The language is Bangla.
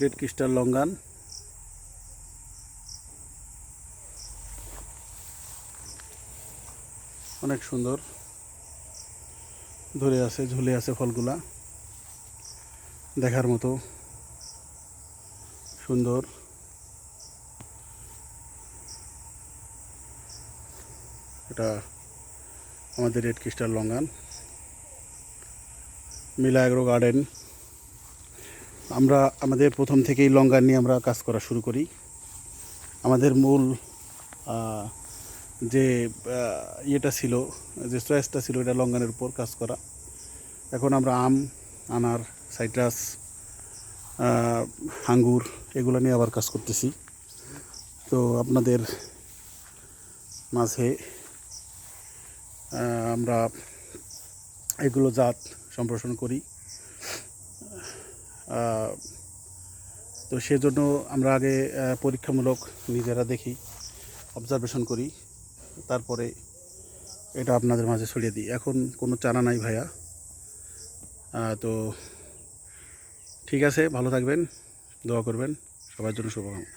Red crystal longan. অনেক সুন্দর। ধরে আছে, ঝুলে আছে ফলগুলা। দেখার মতো। সুন্দর। এটা আমাদের red crystal longan. Mila agro garden. আমরা আমাদের প্রথম থেকেই লঙ্গান নিয়ে আমরা কাজ করা শুরু করি। আমাদের মূল যে ইয়েটা ছিল, যে চয়েসটা ছিল, এটা লঙ্গানের উপর কাজ করা। এখন আমরা আম, আনার, সাইট্রাস আঙ্গুর এগুলো নিয়ে আবার কাজ করতেছি। তো আপনাদের মাঝে আমরা এগুলো জাত সম্প্রসারণ করি। তো সেজন্য আমরা আগে পরীক্ষামূলক নিজেরা দেখি অবজারভেশন করি, তারপরে এটা আপনাদের মাঝে ছড়িয়ে দিই। এখন কোনো চারা নাই ভাইয়া। তো ঠিক আছে, ভালো থাকবেন, দোয়া করবেন, সবার জন্য শুভকামনা।